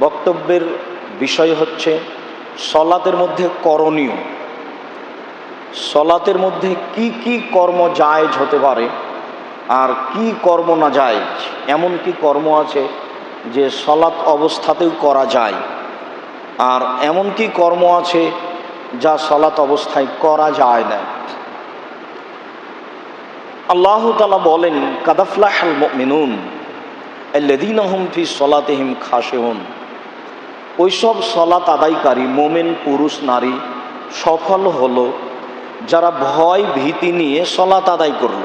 বক্তব্যের বিষয় হচ্ছে সলাতের মধ্যে করণীয়। সলাতের মধ্যে কি কি কর্ম জায়েজ হতে পারে আর কি কর্ম না যায় এমন কি কর্ম আছে যে সলাৎ অবস্থাতেও করা যায়? আর এমন কি কর্ম আছে যা সলাৎ অবস্থায় করা যায় না? আল্লাহ তালা বলেন, কাদাফলাহাল মিনুন লেদিনহম ফি সলাতেহিম খাসেহন ওইসব সলাত আদায়কারী মোমেন, পুরুষ, নারী সফল হলো যারা ভয় ভীতি নিয়ে সলাত আদায় করল।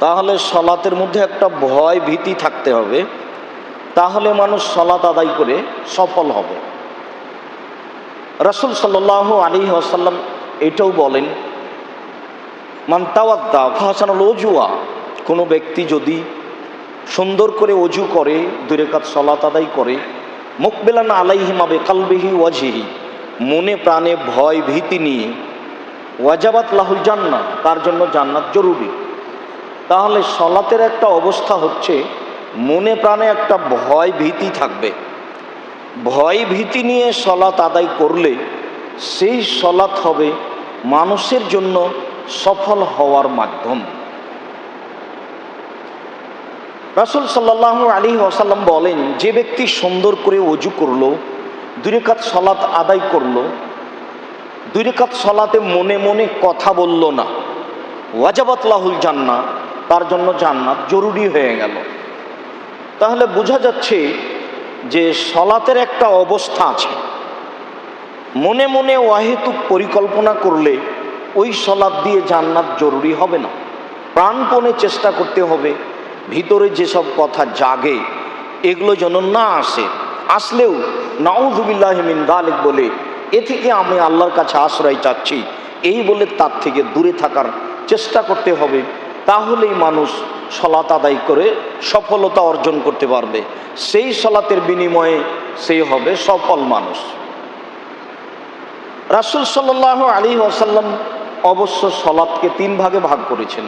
তাহলে সলাতের মধ্যে একটা ভয় ভীতি থাকতে হবে, তাহলে মানুষ সলাত আদায় করে সফল হবে। রসুল সাল্লাহ আলী আসাল্লাম এটাও বলেন মান্তাওয়াদ্দা ফাহাসানুল অজুয়া কোনো ব্যক্তি যদি সুন্দর করে অজু করে দুরেকাত সলাত আদায় করে মুকবেলান আলাইহিমাবে কালবেহি ওয়াজিহি মনে প্রাণে ভয় ভীতি নিয়ে ওয়াজাবাত লাহুল জান্নাত তার জন্য জান্নাত জরুরি। তাহলে সলাতের একটা অবস্থা হচ্ছে, মনে প্রাণে একটা ভয় ভীতি থাকবে। ভয় ভীতি নিয়ে সলাত আদায় করলে সেই সলাত হবে মানুষের জন্য সফল হওয়ার মাধ্যম। রাসুল সাল্লাহ আলী আসাল্লাম বলেন, যে ব্যক্তি সুন্দর করে অজু করল দুরেকাত সলাত আদায় করল দুরেকাত সলাতে মনে মনে কথা বলল না, ওয়াজাবাত লাহুল জান্না, তার জন্য জান্নাত জরুরি হয়ে গেল। তাহলে বোঝা যাচ্ছে যে সলাতের একটা অবস্থা আছে। মনে মনে অহেতুক পরিকল্পনা করলে ওই সলাদ দিয়ে জান্নাত জরুরি হবে না। প্রাণপণে চেষ্টা করতে হবে ভিতরে যেসব কথা জাগে, এগুলো যেন না আসে। আসলেও নাউজুবিল্লাহমিন দালিক বলে, এ থেকে আমি আল্লাহর কাছে আশ্রয় চাচ্ছি। এই বলে তার থেকে দূরে থাকার চেষ্টা করতে হবে। তাহলেই মানুষ সলাত আদায় করে সফলতা অর্জন করতে পারবে। সেই সলাতের বিনিময়ে সেই হবে সফল মানুষ। রাসুল সাল্লাহ আলী আসাল্লাম অবশ্য সলাৎকে তিন ভাগে ভাগ করেছেন।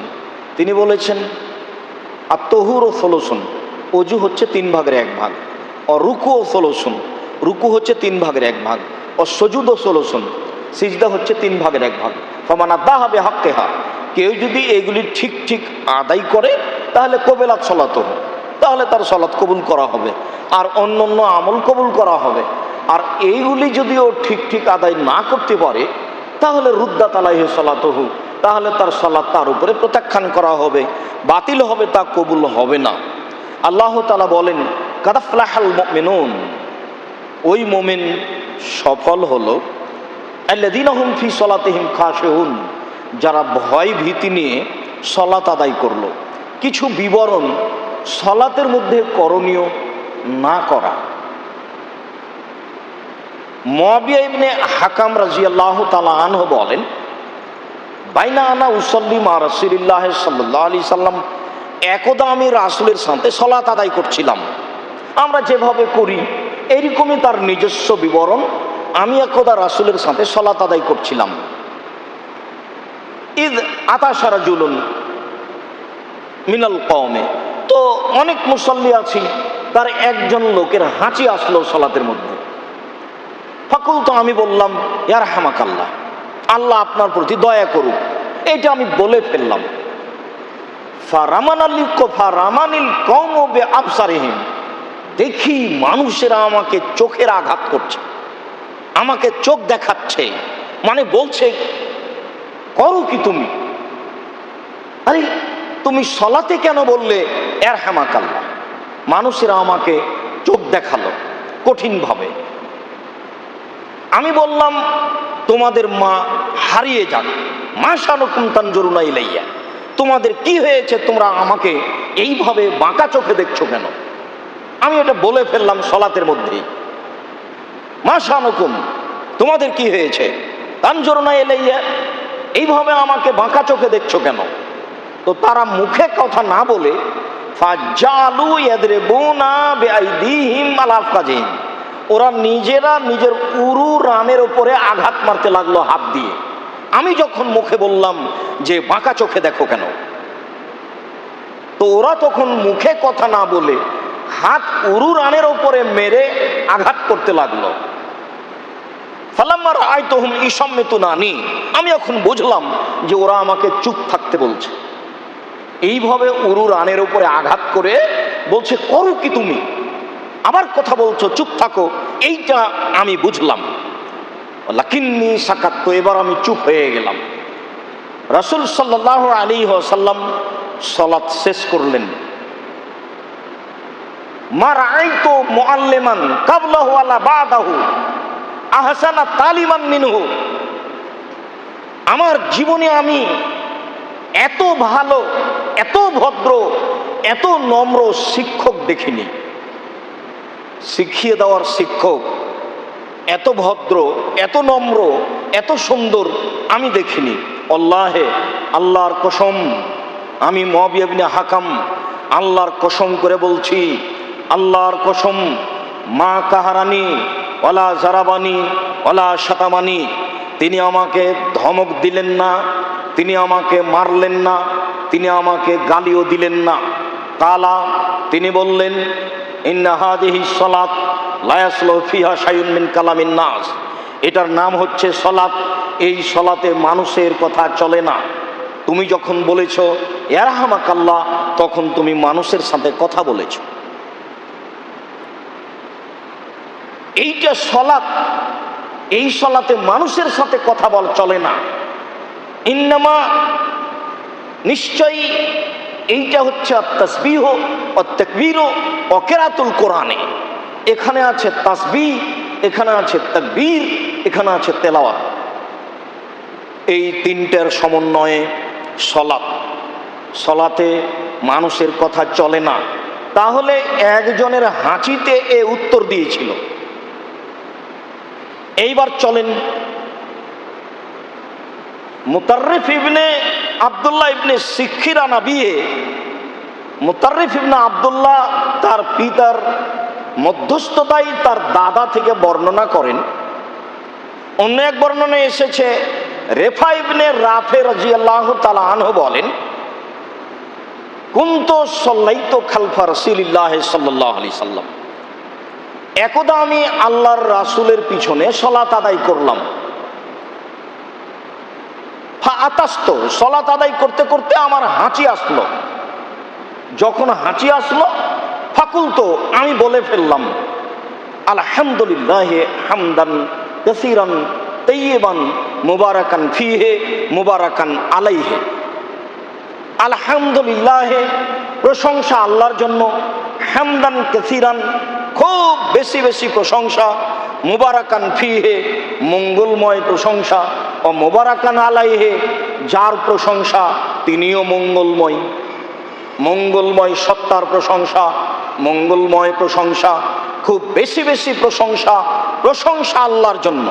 তিনি বলেছেন আর তহুর ও সলোসন। অজু হচ্ছে তিন ভাগের এক ভাগ। ও রুকু ও সলোসন। রুকু হচ্ছে তিন ভাগের এক ভাগ। ও সজুদ ও সলোসন। সিজদা হচ্ছে তিন ভাগের এক ভাগ। ফমানা দা হবে হাক্কে হা কেউ যদি এগুলি ঠিক ঠিক আদায় করে, তাহলে কবেলাত সলাত তাহলে তার সলাৎ কবুল করা হবে। আর অন্য অন্য আমল কবুল করা হবে। আর এইগুলি যদি ও ঠিক ঠিক আদায় না করতে পারে, তাহলে রুদ্দা তালাহি সলাতহু তাহলে তার সলাৎ তার উপরে প্রত্যাখ্যান করা হবে। বাতিল হবে তা কবুল হবে না। আল্লাহ তালা বলেন কাদাফলাহাল মেনুন ওই মোমেন সফল হলো। আল্লাদিনহম ফি সলাতেহিম খাসেহুন যারা ভয় ভীতি নিয়ে সলাত আদায় করল। কিছু বিবরণ সলাতের মধ্যে করণীয় না করা। মবিয়া ইবনে হাকাম রাজি আল্লাহ তালা আনহ বলেন বাইনা আনা উসল্লি মা রসিল্লাহ সাল্লাহ সাল্লাম, একদা আমি রাসুলের সাথে সলাত আদায় করছিলাম। আমরা যেভাবে করি, এরকমই তার নিজস্ব বিবরণ আমি একদা রাসুলের সাথে সলাত আদায় করছিলাম। ঈদ আতাসারা জুলুন মিনাল কমে তো অনেক মুসল্লি আছি, তার একজন লোকের হাঁচি আসলো সলাতের মধ্যে। ফাকুল তো আমি বললাম ইয়ার হামাক আল্লাহ আপনার প্রতি দয়া করুক। এটা আমি বলে ফেললাম। দেখি মানুষেরা আমাকে চোখের আঘাত করছে। আমাকে চোখ দেখাচ্ছে। মানে বলছে, করো কি তুমি? আরে, তুমি সলাতে কেন বললে এর হামাক আল্লাহ? মানুষেরা আমাকে চোখ দেখাল কঠিনভাবে। আমি বললাম, তোমাদের মা হারিয়ে যাক। মা শানুকুম তানজরুনা ইলাইয়া। তোমাদের কি হয়েছে? তোমরা আমাকে এইভাবে বাঁকা চোখে দেখছ কেন? আমি এটা বলে ফেললাম সলাতের মধ্যেই মা শানুকুম তোমাদের কি হয়েছে? তানজরুনা এলাইয়া এইভাবে আমাকে বাঁকা চোখে দেখছ কেন? তো তারা মুখে কথা না বলে, ফাজ্জালু ইয়াদরিবুনা বিআইদিহিম আলা আফকাজিহিম ওরা নিজেরা নিজের উরু রানের ওপরে আঘাত মারতে লাগল হাত দিয়ে। আমি যখন মুখে বললাম যে, বাঁকা চোখে দেখো কেন? তো ওরা তখন মুখে কথা না বলে হাত উরু রানের ওপরে মেরে আঘাত করতে লাগল। ফালাম্মার আয় তহুম ইসম্মেতু নানি। আমি এখন বুঝলাম যে, ওরা আমাকে চুপ থাকতে বলছে। এইভাবে উরু রানের উপরে আঘাত করে বলছে, করো কি তুমি? আবার কথা বলছো, চুপ থাকো। এইটা আমি বুঝলাম। লাকিন্নি সাকাত তো এবার আমি চুপ হয়ে গেলাম। রাসুল সাল্লাহ আলী সাল্লাম সলাৎ শেষ করলেন। মার আই তো মোয়াল্লেমান কাবলাহু আলা বাদাহু, আহসানা তালিমান মিনহু। আমার জীবনে আমি এত ভালো, এত ভদ্র, এত নম্র শিক্ষক দেখিনি। শিখিয়ে দেওয়ার শিক্ষক, এত ভদ্র, এত নম্র, এত সুন্দর আমি দেখিনি। অল্লাহে আল্লাহর কসম, আমি মবিয়াবিনে হাকাম, আল্লাহর কসম করে বলছি, আল্লাহর কসম, মা কাহারানি ওলা জারাবানি ওলা শতামানি তিনি আমাকে ধমক দিলেন না, তিনি আমাকে মারলেন না, তিনি আমাকে গালিও দিলেন না। কালা, তিনি বললেন ইন্নাহাদিহি সলাত লায়াসলো ফিহা সায়ুন মিন কালামিন নাস। এটার নাম হচ্ছে সলাত এই সলাতে মানুষের কথা চলে না। তুমি যখন বলেছ এরাহামাকাল্লা তখন তুমি মানুষের সাথে কথা বলেছ। এইটা সলাত এই সলাতে মানুষের সাথে কথা বল চলে না। ইন্নামা নিশ্চয়ই এইটা হচ্ছে তসবিহ ও তকবীর ও কেরাতুল কোরআনে। এখানে আছে তাসবি এখানে আছে তকবীর, এখানে আছে তেলাওয়া এই তিনটার সমন্বয়ে সলাপ সলাতে মানুষের কথা চলে না। তাহলে একজনের হাঁচিতে এ উত্তর দিয়েছিল। এইবার চলেন মুতার্রিফ ইবনে আবদুল্লাহ ইবনে শিক্ষিরানা বিয়ে মুতার্রিফ ইবনে আবদুল্লাহ তার পিতার মধ্যস্থতাই তার দাদা থেকে বর্ণনা করেন। অন্য এক বর্ণনায় এসেছে, রেফা ইবনে রাফে রাজিয়াল্লাহ তালা আনহু বলেন, কুন্ত সল্লাইতো খালফা রসিল্লাহ সাল্লাহ আলি সাল্লাম। একদা আমি আল্লাহর রাসুলের পিছনে সলাত আদায় করলাম। আতাস্ত। সলাত আদায় করতে করতে আমার হাঁচি আসলো। যখন হাঁচি আসলো ফাকুল তো আমি বলে ফেললাম, আলহামদুলিল্লাহ হামদান কসিরান তৈবান মুবারাকান ফিহে মুবারাকান আলাইহে। আলহামদুলিল্লাহ প্রশংসা আল্লাহর জন্য, হামদান কসিরান খুব বেশি বেশি প্রশংসা। মুবারাকান ফিহে, মঙ্গলময় প্রশংসা। ও মুবারাকান আলাইহে, যার প্রশংসা তিনিও মঙ্গলময়। মঙ্গলময় সত্তার প্রশংসা, মঙ্গলময় প্রশংসা, খুব বেশি বেশি প্রশংসা প্রশংসা আল্লাহর জন্য।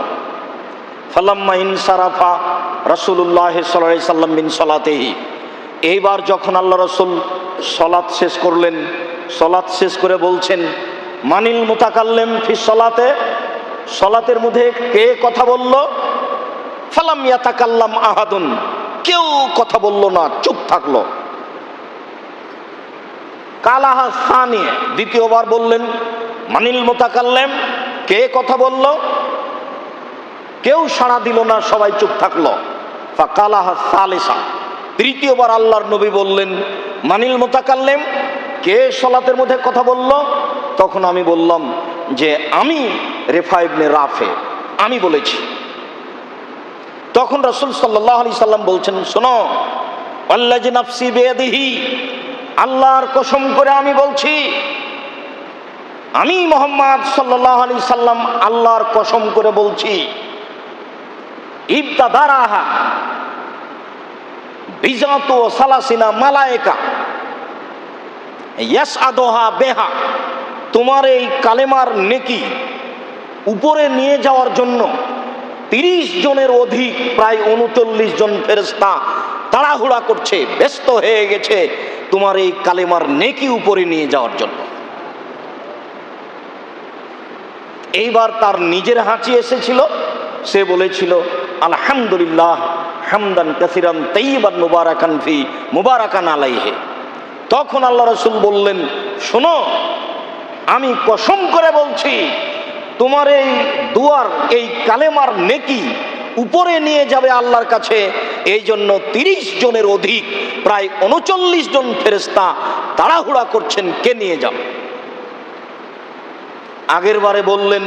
ফালাম্মা ইনসারাফা রসুল্লাহ সাল্লাহ সাল্লাম বিন সলাতেহি। এইবার যখন আল্লাহ রসুল সলাৎ শেষ করলেন সলাৎ শেষ করে বলছেন মানিল মোতাকাল্লেম ফি সলাতে, সলাতের মধ্যে কে কথা বলল? ফালাম ইয়াতাকাল্লাম আহাদুন। কেউ কথা বলল না, চুপ থাকল। কালাহা সানি, দ্বিতীয়বার বললেন, মানিল মোতাকাল্লেম, কে কথা বলল? কেউ সাড়া দিল না, সবাই চুপ থাকল। কালাহা সালেসা। তৃতীয়বার আল্লাহর নবী বললেন, মানিল মোতাকাল্লেম কে সলাতের মধ্যে কথা বলল? তখন আমি বললাম যে, আমি রেফাইবনে রাফে, আমি বলেছি। তখন রসুল সাল্লাহ আলি সাল্লাম বলছেন, শোনো বেদিহি আল্লাহর কসম করে আমি বলছি, আমি মোহাম্মদ সাল্লাহ আলি সাল্লাম আল্লাহর কসম করে বলছি ইবদা দারাহা বিজাত সালাসিনা মালায়েকা আদোহা বেহা, তোমার এই কালেমার নেকি উপরে নিয়ে যাওয়ার জন্য তিরিশ জনের অধিক, প্রায় উনচল্লিশ জন ফেরস্তা তাড়াহুড়া করছে, ব্যস্ত হয়ে গেছে তোমার এই কালেমার নেকি উপরে নিয়ে যাওয়ার জন্য। এইবার তার নিজের হাঁচি এসেছিল, সে বলেছিল, আলহামদুলিল্লাহ, হামদান কাসিরান তৈবান মুবারাকান ফি, মুবারাকান আলাইহে। তখন আল্লাহ রসুল বললেন, শোনো, আমি কসম করে বলছি, তোমার এই দুয়ার, এই কালেমার নেকি উপরে নিয়ে যাবে আল্লাহর কাছে। এই জন্য তিরিশ জনের অধিক, প্রায় উনচল্লিশ জন ফেরেস্তা তাড়াহুড়া করছেন, কে নিয়ে যাবে আগের বারে বললেন,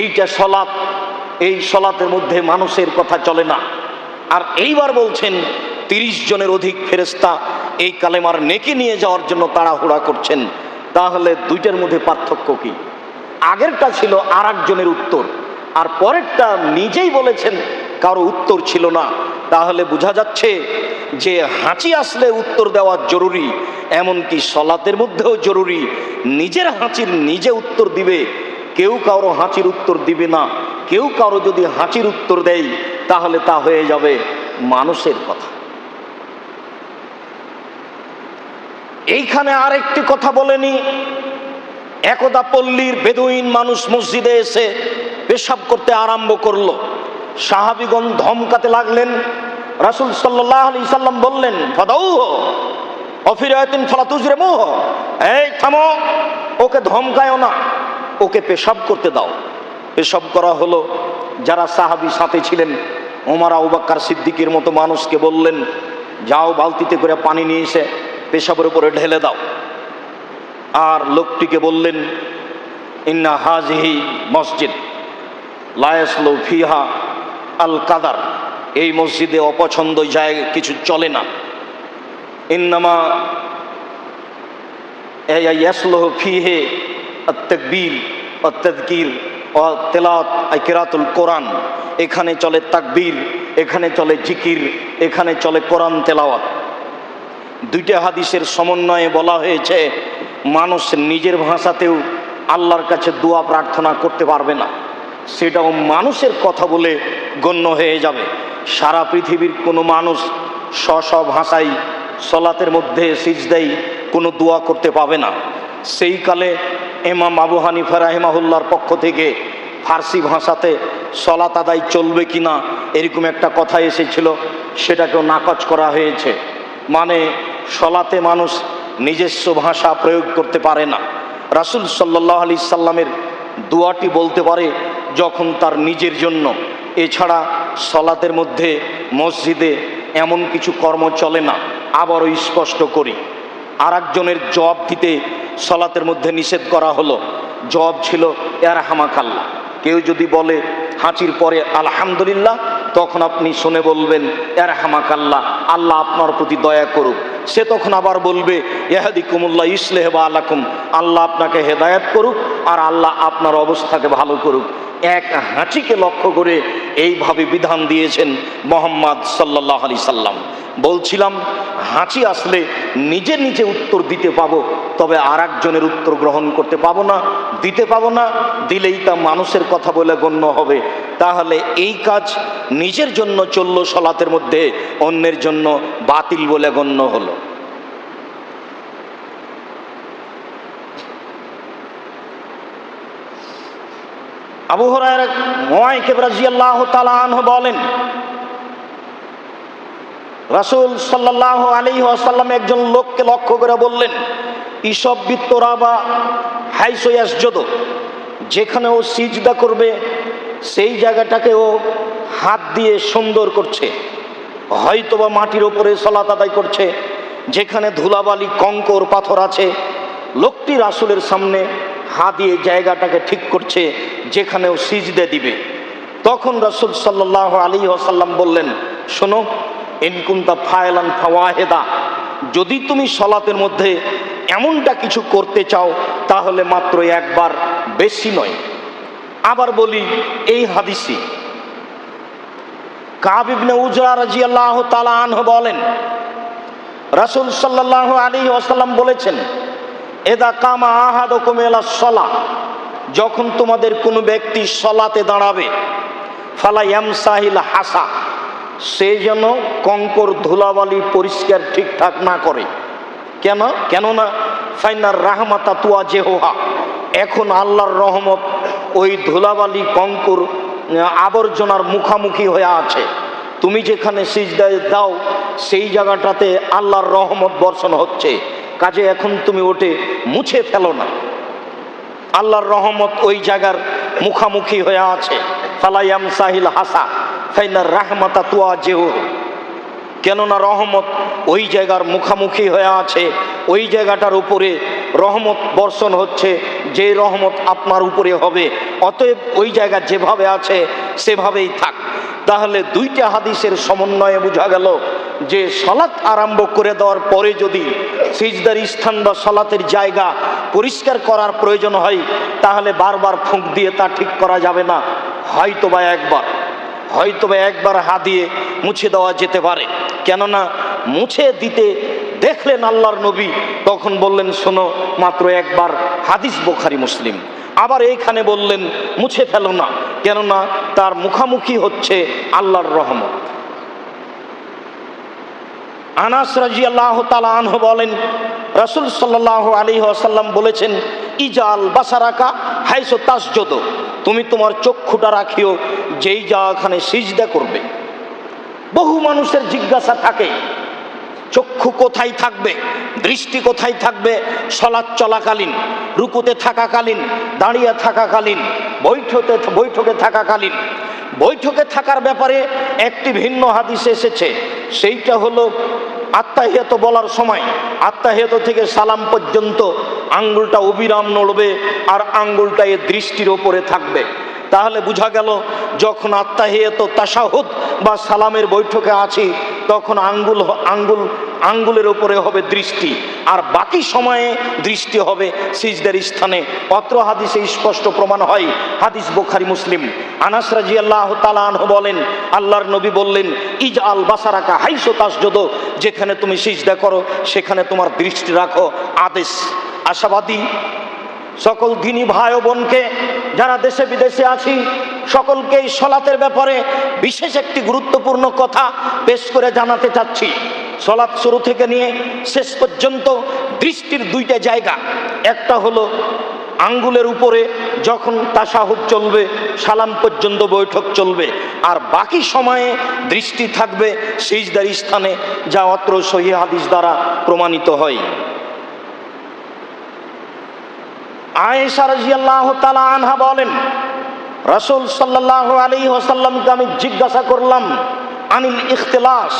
এইটা সলাপ এই সলাতের মধ্যে মানুষের কথা চলে না। আর এইবার বলছেন তিরিশ জনের অধিক ফেরেস্তা এই কালেমার নেকি নিয়ে যাওয়ার জন্য তাড়াহুড়া করছেন। তাহলে দুইটার মধ্যে পার্থক্য কি? আগেরটা ছিল আর একজনের উত্তর, আর পরেরটা নিজেই বলেছেন কারও উত্তর ছিল না। তাহলে বোঝা যাচ্ছে যে হাঁচি আসলে উত্তর দেওয়া জরুরি, এমনকি সলাতের মধ্যেও জরুরি। নিজের হাঁচির নিজে উত্তর দিবে, কেউ কারও হাঁচির উত্তর দিবে না। কেউ কারও যদি হাঁচির উত্তর দেয়, তাহলে তা হয়ে যাবে মানুষের কথা। এইখানে আরেকটি কথা বলেনি। একদা পল্লীর বেদুইন মানুষ মসজিদে এসে পেশাব করতে আরম্ভ করল। সাহাবিগণ ধমকাতে লাগলেন। রাসুল সাল্লাহ আলি সাল্লাম বললেন ফদাউ অফিরায়তিন ফলাতুজরে মোহ এই, থামো, ওকে ধমকায়ও না, ওকে পেশাব করতে দাও। পেশাব করা হলো। যারা সাহাবি সাথে ছিলেন, ওমার আউবাক্কার সিদ্দিকের মতো মানুষকে বললেন, যাও বালতিতে করে পানি নিয়ে এসে পেশাবের উপরে ঢেলে দাও। আর লোকটিকে বললেন, ইন্না হাজহি মসজিদ লায়াসলো ফিহা আল কাদার এই মসজিদে অপছন্দ জায়গা কিছু চলে না। ইন্নামা ইয়াসলোহ ফিহে তকবীর ও তদকির তেলাত কেরাতুল কোরআন। এখানে চলে তাকবীর, এখানে চলে জিকির, এখানে চলে কোরআন তেলাওয়াত। দুইটা হাদিসের সমন্বয়ে বলা হয়েছে, মানুষ নিজের ভাষাতেও আল্লাহর কাছে দোয়া প্রার্থনা করতে পারবে না। সেটাও মানুষের কথা বলে গণ্য হয়ে যাবে। সারা পৃথিবীর কোনো মানুষ স্ব স্ব ভাষায় সলাতের মধ্যে সিজদাই কোনো দোয়া করতে পাবে না। সেই কালে এমাম আবু হানিফা রাহিমাহুল্লার পক্ষ থেকে ফার্সি ভাষাতে সলাত আদায় চলবে কি না এরকম একটা কথা এসেছিল, সেটাকেও নাকচ করা হয়েছে। মানে সলাতে মানুষ নিজস্ব ভাষা প্রয়োগ করতে পারে না। রাসুল সাল্লাহ আলি সাল্লামের দোয়াটি বলতে পারে, যখন তার নিজের জন্য, এছাড়া সলাতের মধ্যে মসজিদে এমন কিছু কর্ম চলে না, আবারও স্পষ্ট করি। আর একজনের জবাব দিতে সলাতের মধ্যে নিষেধ করা হলো। জবাব ছিল এর হামাকাল্লা কেউ যদি বলে, হাঁচির পরে আলহামদুলিল্লাহ তখন আপনি শুনে বলবেন এর হামাকাল্লা আল্লাহ আপনার প্রতি দয়া করুক। সে তখন আবার বলবে এহাদি কুমুল্লাহ ইসলেহ বা আলাকুম, আল্লাহ আপনাকে হেদায়াত করুক আর আল্লাহ আপনার অবস্থাকে ভালো করুক। এক হাঁচিকে লক্ষ্য করে এইভাবে বিধান দিয়েছেন মোহাম্মদ সাল্লাহ আলি সাল্লাম। বলছিলাম, হাঁচি আসলে নিজে নিজে উত্তর দিতে পাবো, তবে আর একজনের উত্তর গ্রহণ করতে পাবো না, দিতে পাবো না, দিলেই তা মানুষের কথা বলে গণ্য হবে। তাহলে এই কাজ নিজের জন্য চলল সলাতের মধ্যে, অন্যের জন্য বাতিল বলে গণ্য হলো। আবু হরায় রাজিয়াল্লাহ বলেন, রাসুল সাল্লাহ আলী আসাল্লাম একজন লোককে লক্ষ্য করে বললেন, ইসব বিত্তরা বা হাইসয়াসজদ যেখানে ও সিজদা করবে, সেই জায়গাটাকে ও হাত দিয়ে সুন্দর করছে, হয়তোবা মাটির ওপরে সলাত আদায় করছে, যেখানে ধুলাবালি, কঙ্কর, পাথর আছে, লোকটি রাসুলের সামনে হাত দিয়ে জায়গাটাকে ঠিক করছে যেখানে ও সিজদে দিবে। তখন রাসুল সাল্লাহ আলী আসাল্লাম বললেন, শোনো ইনকুন্তা ফায়লান ফাওয়াহেদা, যদি তুমি সলাতের মধ্যে এমনটা কিছু করতে চাও, তাহলে মাত্র একবার বেশি নয়। আবার বলি, এই হাদিসি কাবিবনে উজরা রাজি আল্লাহ তালাহ বলেন, রাসুল সাল্লাহ আলী আসাল্লাম বলেছেন এদা কামা আহাদ কোমেলা সলা যখন তোমাদের কোনো ব্যক্তি সলাতে দাঁড়াবে ফালা সাহিল হাসা, সে যেন কঙ্কর ধুলাবালি পরিষ্কার ঠিকঠাক না করে। কেন? কেননা, ফাইনার রাহমাতা তুয়া জেহোহা, এখন আল্লাহর রহমত ওই ধুলাবালি কঙ্কর আবর্জনার মুখামুখি হয়ে আছে। তুমি যেখানে সিজদায় দাও, সেই জায়গাটাতে আল্লাহর রহমত বর্ষণ হচ্ছে। কাজে এখন তুমি ওটে মুছে ফেলো না। আল্লাহর রহমত ওই জায়গার মুখামুখি হয়ে আছে। ফালাইয়াম সাহিল হাসা ফাইনার রাহমাতা তুয়া জেহু কেননা রহমত ওই জায়গার মুখামুখি হয়ে আছে, ওই জায়গাটার উপরে রহমত বর্ষণ হচ্ছে যে রহমত আপনার উপরে হবে। অতএব ওই জায়গা যেভাবে আছে, সেভাবেই থাক। তাহলে দুইটা হাদিসের সমন্বয়ে বোঝা গেল যে সলাৎ আরম্ভ করে দেওয়ার পরে যদি সিজদার স্থান বা সলাতের জায়গা পরিষ্কার করার প্রয়োজন হয়, তাহলে বারবার ফুঁক দিয়ে তা ঠিক করা যাবে না। হয়তো বা একবার হয়তো বা একবার হাত দিয়ে মুছে দেওয়া যেতে পারে। কেননা মুছে দিতে দেখলেন আল্লাহর নবী, তখন বললেন, শোনো, মাত্র একবার হাদিস বোখারি মুসলিম। আবার এইখানে বললেন, মুছে ফেলো না। কেননা তার মুখামুখি হচ্ছে আল্লাহর রহমত। আনাস রাজি আল্লাহ আনহ বলেন, রসুল সাল্লাহ আলী আসাল্লাম বলেছেন, ইজাল বাসারাকা হাইসো তাসজদ। তুমি তোমার চক্ষুটা রাখিও, যেই জায়গাখানে সিজদা করবে। বহু মানুষের জিজ্ঞাসা থাকে চক্ষু কোথায় থাকবে, দৃষ্টি কোথায় থাকবে, সলাৎ চলাকালীন, রুকুতে থাকাকালীন, দাঁড়িয়ে থাকাকালীন, বৈঠকে বৈঠকে থাকাকালীন। বৈঠকে থাকার ব্যাপারে একটি ভিন্ন হাদিস এসেছে, সেইটা হলো আত্মাহিয়ত বলার সময়, আত্মাহিয়ত থেকে সালাম পর্যন্ত আঙ্গুলটা অবিরাম নড়বে আর আঙ্গুলটা এ দৃষ্টির ওপরে থাকবে। তাহলে বোঝা গেল, যখন আত্মাহিয়ত তাসাহুদ বা সালামের বৈঠকে আছি, তখন আঙ্গুল আঙ্গুল আঙ্গুলের উপরে হবে দৃষ্টি, আর বাকি সময়ে দৃষ্টি হবে সিজদের স্থানে। অত্র হাদিসে স্পষ্ট প্রমাণ হয়, হাদিস বোখারি, মুসলিম। আনাস রাজি আল্লাহ তালাহ বলেন, আল্লাহর নবী বললেন, ইজ আল বাসারাকা হাইসো তাসজদ যেখানে তুমি সিজদা করো, সেখানে তোমার দৃষ্টি রাখো, আদেশ। আশাবাদী সকল দিনী ভাই বোনকে, যারা দেশে বিদেশে আছি সকলকে এই সলাতের ব্যাপারে বিশেষ একটি গুরুত্বপূর্ণ কথা পেশ করে জানাতে চাচ্ছি। সলাৎ শুরু থেকে নিয়ে শেষ পর্যন্ত দৃষ্টির দুইটা জায়গা। একটা হলো আঙ্গুলের উপরে যখন তাসাহুদ চলবে, সালাম পর্যন্ত বৈঠক চলবে, আর বাকি সময়ে দৃষ্টি থাকবে সিজদার স্থানে, যা অত্র সহি হাদিস দ্বারা প্রমাণিত হয়। আয়েশা রাজিয়াল্লাহ তালা আনহা বলেন, রসুল সাল্লাহ আলী ওসাল্লামকে আমি জিজ্ঞাসা করলাম, আনিল ইখতলাস?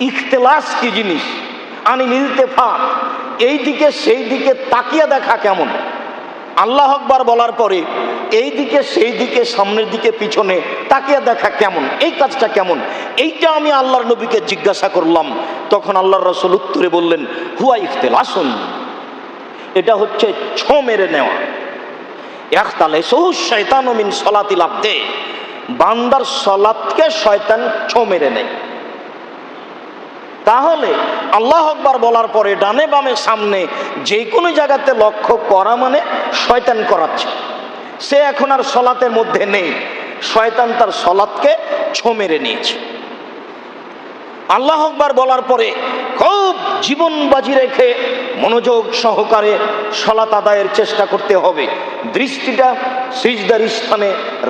ইখতলাস কি জিনিস? আনিল ইলতেফাত এই দিকে সেই দিকে তাকিয়ে দেখা কেমন? আল্লাহ আকবার বলার পরে এই দিকে সেই দিকে সামনের দিকে পিছনে তাকিয়ে দেখা কেমন? এই কাজটা কেমন? এইটা আমি আল্লাহর নবীকে জিজ্ঞাসা করলাম। তখন আল্লাহর রসুল উত্তরে বললেন, হুয়া ইখতলাসন। এটা হচ্ছে ছো মেরে নেওয়া। একতালে সহু শয়তান মিন সলাতিল আব্দে। বান্দার সলাতকে শয়তান ছো মেরে নেয়। তাহলে আল্লাহ আকবার বলার পরে ডানে বামে সামনে যে কোনো জায়গাতে লক্ষ্য করা মানে শয়তান করাচ্ছে। সে এখন আর সলাতের মধ্যে নেই। শয়তান তার সলাৎকে ছো মেরে নিয়েছে। আল্লাহ আকবার বলার পরে খুব জীবন বাজি রেখে মনোযোগ সহকারে সলাত আদায়ের চেষ্টা করতে হবে। দৃষ্টিটা সিজদার স্থানে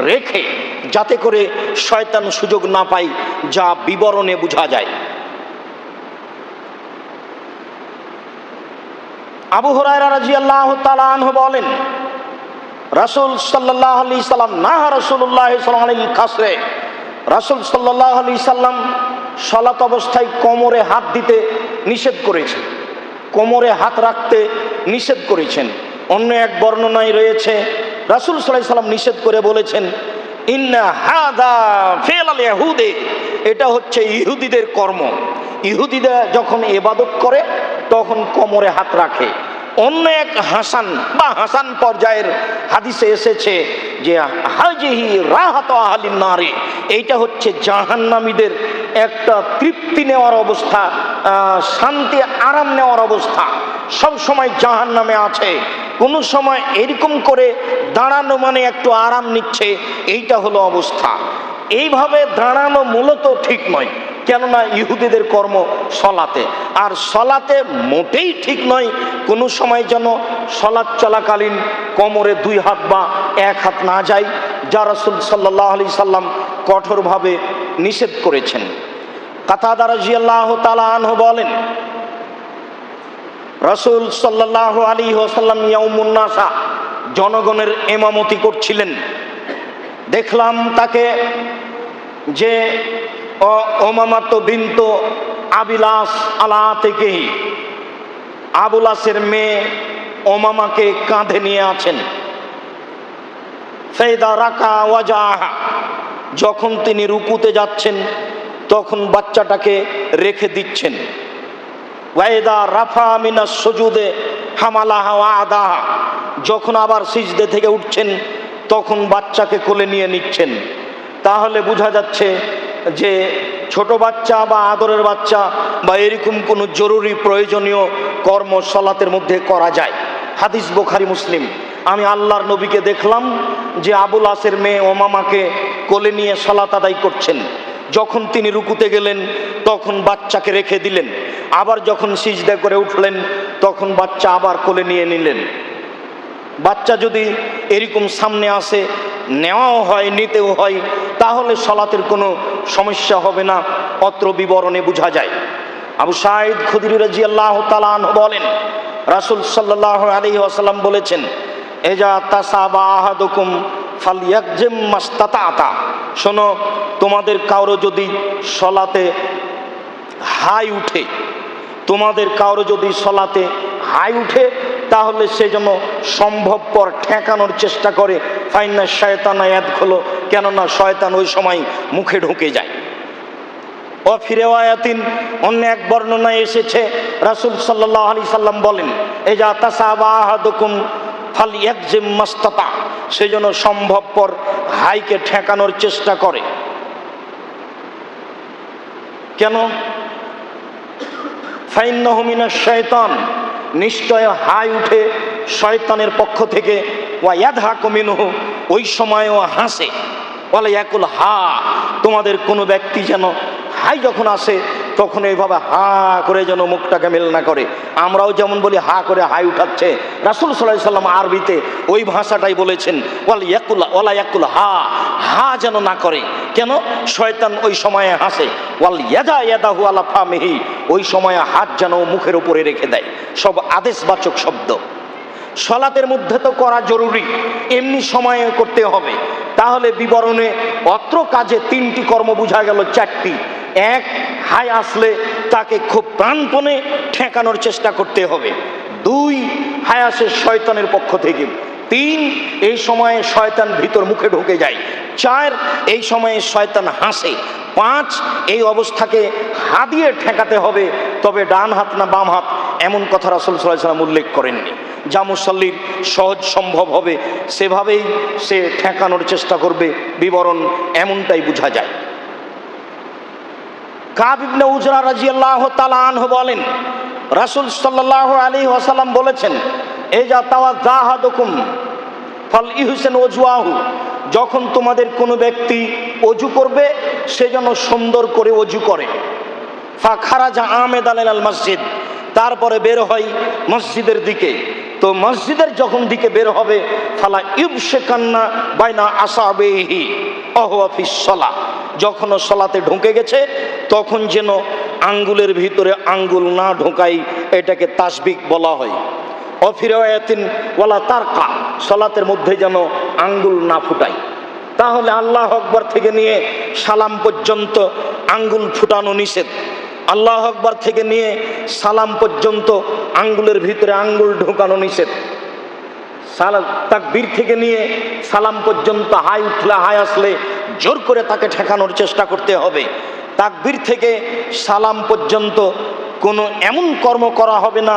রেখে যাতে করে শয়তান সুযোগ না পায়, যা বিবরণে বোঝা যায়। আবু হরাইরা রাজি আল্লাহ বলেন, রাসুল সাল্লাহ আলি সাল্লাম না রসুল্লাহ সাল্লাম খাসরে রাসুল সাল্লাহ আলি সাল্লাম সলাত অবস্থায় কোমরে হাত দিতে নিষেধ করেছেন। কোমরে হাত রাখতে নিষেধ করেছেন। অন্য এক বর্ণনায় রয়েছে, রাসুল সাল্লাহ সাল্লাম নিষেধ করে বলেছেন, ইন্না হাদা ফেল আল ইহুদে এটা হচ্ছে ইহুদিদের কর্ম। ইহুদিরা যখন এবাদত করে তখন কোমরে হাত রাখে। অন্য এক হাসান বা হাসান পর্যায়ের হাদিসে এসেছে যে, হাজিহি রাহাত আহালিন নারী। এইটা হচ্ছে জাহান্নামীদের একটা তৃপ্তি নেওয়ার অবস্থা শান্তি, আরাম নেওয়ার অবস্থা। সব সময় জাহান নামে আছে। কোনো সময় এরকম করে দাঁড়ানো মানে একটু আরাম নিচ্ছে, এইটা হলো অবস্থা। এইভাবে দাঁড়ানো মূলত ঠিক নয়। কেননা ইহুদিদের কর্ম সলাতে। আর সলাতে মোটেই ঠিক নয়, কোনো সময় যেন সলাৎ চলাকালীন কোমরে দুই হাত বা এক হাত না যায়, যা রসুল সাল্লাহ আলি সাল্লাম কঠোরভাবে নিষেধ করেছেন। কাতাদা রাজিয়াল্লাহ বলেন, রসুল সাল্লাহ আলী ওসাল্লাম ইয়াউমুন্নাসা জনগণের এমামতি করছিলেন। দেখলাম তাকে যে ওমামাত বিন্ত আবিলাস আলা থেকেই। আবুলাসের মেয়ে ওমামাকে কাঁধে নিয়ে আছেন। ফেদা রাকা ওয়াজাহা। যখন তিনি রুকুতে যাচ্ছেন, তখন বাচ্চাটাকে রেখে দিচ্ছেন। ওয়াইদা রাফা মিনা সজুদে হামালাহা আদাহা। যখন আবার সিজদে থেকে উঠছেন, তখন বাচ্চাকে কোলে নিয়ে নিচ্ছেন। তাহলে বোঝা যাচ্ছে যে ছোট বাচ্চা বা আদরের বাচ্চা বা এরকম কোনো জরুরি প্রয়োজনীয় কর্ম সলাতের মধ্যে করা যায়। হাদিস বোখারি, মুসলিম। আমি আল্লাহর নবীকে দেখলাম যে আবুল আসের মেয়ে ওমামাকে কোলে নিয়ে সলাত আদায় করছেন। যখন তিনি রুকুতে গেলেন, তখন বাচ্চাকে রেখে দিলেন। আবার যখন সিজদা করে উঠলেন, তখন বাচ্চা আবার কোলে নিয়ে নিলেন। বাচ্চা যদি এরকম সামনে আসে নেওয়াও হয়, নিতেও হয়, তাহলে সলাতের কোনো সমস্যা হবে না, অত্র বিবরণে বোঝা যায়। আবু সাইদ খুদির রাজি আল্লাহ তালান বলেন, রাসুল সাল্লাহ আলী আসাল্লাম বলেছেন এজা তাসাবা আহাদুকুম ফালিয়াকজেম মাস্তাতা আতা শোনো, তোমাদের কারও যদি সলাতে হাই উঠে, তোমাদের কারও যদি সলাতে হাই উঠে তাহলে সে যেন সম্ভবপর ঠেকানোর চেষ্টা করে। ফাইনা শয়তান আয়াত খোলো কেননা শয়তান ওই সময় মুখে ঢুকে যায়। ও ফিরেওয়ায়াতিন অন্য এক বর্ণনায় এসেছে, রাসুল সাল্লাহ আলি সাল্লাম বলেন এই যা তাসাবাহাদুকুম ফাল একজিম মাস্তাতা সে যেন সম্ভবপর হাইকে ঠেকানোর চেষ্টা করে। কেন? ফাইন্নহমিনা শয়তান নিশ্চয় হাই উঠে শয়তানের পক্ষ থেকে ওয়াদহা কমিনহ ওই সময়ও হাসে। বলে একুল হা, তোমাদের কোনো ব্যক্তি যেন হাই যখন আসে, তখন এইভাবে হা করে যেন মুখটাকে মেল না করে। আমরাও যেমন বলি হা করে হাই উঠাচ্ছে। রাসুল সাল্লাহ সাল্লাম আরবিতে ওই ভাষাটাই বলেছেন, ওয়াল ইয়াকুল ওলা ইয়াকুল হা হা যেন না করে। কেন? শয়তান ওই সময়ে হাসে, ওয়াল ইয়াদা ইয়াদাহু আলা ফামিহি ওই সময়ে হাত যেন মুখের উপরে রেখে দেয়। সব আদেশবাচক শব্দ। সলাতের মধ্যে তো করা জরুরি, এমনি সময়ে করতে হবে। তাহলে বিবরণে অত্র কাজে তিনটি কর্ম বোঝা গেল চারটি। এক হাই আসলে তাকে খুব প্রাণপণে ঠেকানোর চেষ্টা করতে হবে। দুই আসে শয়তানের পক্ষ থেকে। তিন, এই সময়ে শয়তান ভিতর মুখে ঢুকে যায়। চার, এই সময়ে শয়তান হাসে। পাঁচ, এই অবস্থাকে হা দিয়ে ঠেকাতে হবে। তবে ডান হাত না বাম হাত, এমন কথা রাসুল সাল্লাহ সাল্লাম উল্লেখ করেননি। যা মুসল্লির সহজ সম্ভব হবে, সেভাবেই সে ঠেকানোর চেষ্টা করবে। বিবরণ এমনটাই বোঝা যায়। কাবিবনে উজরা রাজিয়াল্লাহ তালাহ বলেন, রাসুল সাল্লাহ আলী ওয়াসাল্লাম বলেছেন তাওয়া ফল ইহুসেন ওজুয়াহু, যখন তোমাদের কোনো ব্যক্তি অজু করবে, সে যেন সুন্দর করে অজু করে। ফা খারাজা আমেদ আল মসজিদ, তারপরে বের হয় মসজিদের দিকে। তো মসজিদের যখন দিকে বের হবে, ফালা ইবসে কান্না বাইনা আসাবেহি অহফিসলা যখন সলাতে ঢুকে গেছে, তখন যেন আঙ্গুলের ভিতরে আঙ্গুল না ঢোকাই এটাকে তাসবিক বলা হয়। অফিরায়াতিন ওয়ালা তারকা, সলাতের মধ্যে যেন আঙ্গুল না ফুটায়। তাহলে আল্লাহ আকবর থেকে নিয়ে সালাম পর্যন্ত আঙ্গুল ফুটানো নিষেধ। আল্লাহ আকবর থেকে নিয়ে সালাম পর্যন্ত আঙ্গুলের ভিতরে আঙ্গুল ঢোকানো নিষেধ। সালাম তাকবীর থেকে নিয়ে সালাম পর্যন্ত হাই উঠলে হাই আসলে জোর করে তাকে ঠেকানোর চেষ্টা করতে হবে। তাকবীর থেকে সালাম পর্যন্ত কোনো এমন কর্ম করা হবে না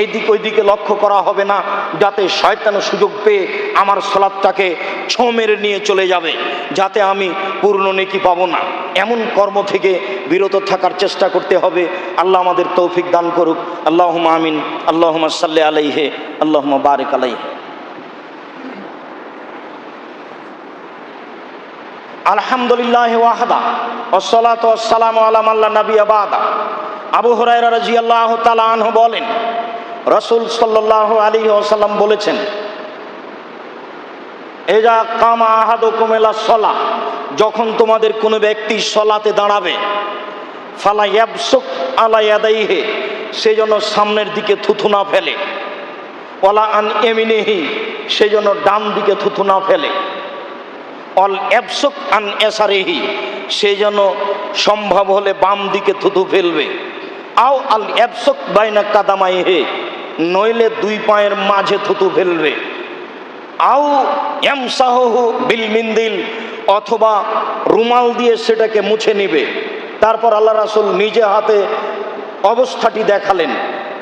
এই দিক ওই দিকে লক্ষ্য করা হবে না, যাতে শয়তান সুযোগ পেয়ে আমার সলাদটাকে ছো মেরে নিয়ে চলে যাবে, যাতে আমি পূর্ণ নেকি পাবো না। এমন কর্ম থেকে বিরত থাকার চেষ্টা করতে হবে, আল্লাহ আমাদের তৌফিক দান করুক। আল্লাহ আমিন আল্লাহ সাল্লি আলাইহে আল্লাহ বারেক আলাইহে। আলহামদুলিল্লাহ ওয়াহাদা ওসলাত সালাম আলাম আল্লাহ নবী আবাদা আবু হরাইরা রাজি আল্লাহ তালাহ বলেন, রসুল সাল্লাহ আলী ওসাল্লাম বলেছেন, এজা কামা আহাদ কুমেলা সলা যখন তোমাদের কোনো ব্যক্তি সলাতে দাঁড়াবে, ফালা ইয়াবসুক আলা ইয়াদাইহে, সে যেন সামনের দিকে থুথু না ফেলে। ওলা আন এমিনেহি সেই জন্য ডান দিকে থুথু না ফেলে। অল অ্যাবসুক আন এসারেহি সেই জন্য সম্ভব হলে বাম দিকে থুথু ফেলবে। আও আল অ্যাবসুক বাইনা কাদামাই হে নইলে দুই পায়ের মাঝে থুতু ফেলবে। আও এমসাহু বিল মিন্দিল, অথবা রুমাল দিয়ে সেটাকে মুছে নিবে। তারপর আল্লাহ রাসুল নিজে হাতে অবস্থাটি দেখালেন।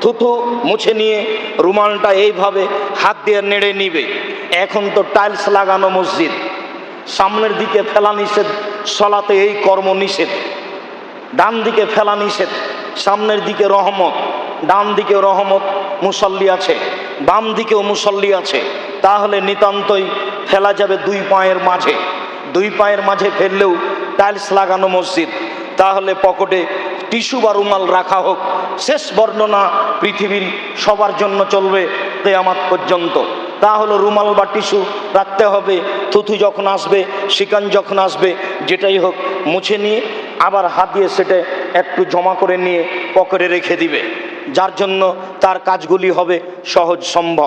থুথু মুছে নিয়ে রুমালটা এইভাবে হাত দিয়ে নেড়ে নিবে। এখন তো টাইলস লাগানো মসজিদ। সামনের দিকে ফেলা নিষেধ, সলাতে এই কর্ম নিষেধ। ডান দিকে ফেলা নিষেধ, সামনের দিকে রহমত, ডান দিকে রহমত মুসল্লি আছে, বাম দিকেও মুসল্লি আছে। তাহলে নিতান্তই ফেলা যাবে দুই পায়ের মাঝে। দুই পায়ের মাঝে ফেললেও টাইলস লাগানো মসজিদ। তাহলে পকেটে টিস্যু বা রুমাল রাখা হোক। শেষ বর্ণনা পৃথিবীর সবার জন্য চলবে তেয়ামাত পর্যন্ত। তা হলো রুমাল বা টিস্যু রাখতে হবে, থুথু যখন আসবে, শিকান যখন আসবে, যেটাই হোক মুছে নিয়ে আবার হাত দিয়ে সেটা একটু জমা করে নিয়ে পকেটে রেখে দিবে। যার জন্য তার কাজগুলি হবে সহজ সম্ভব।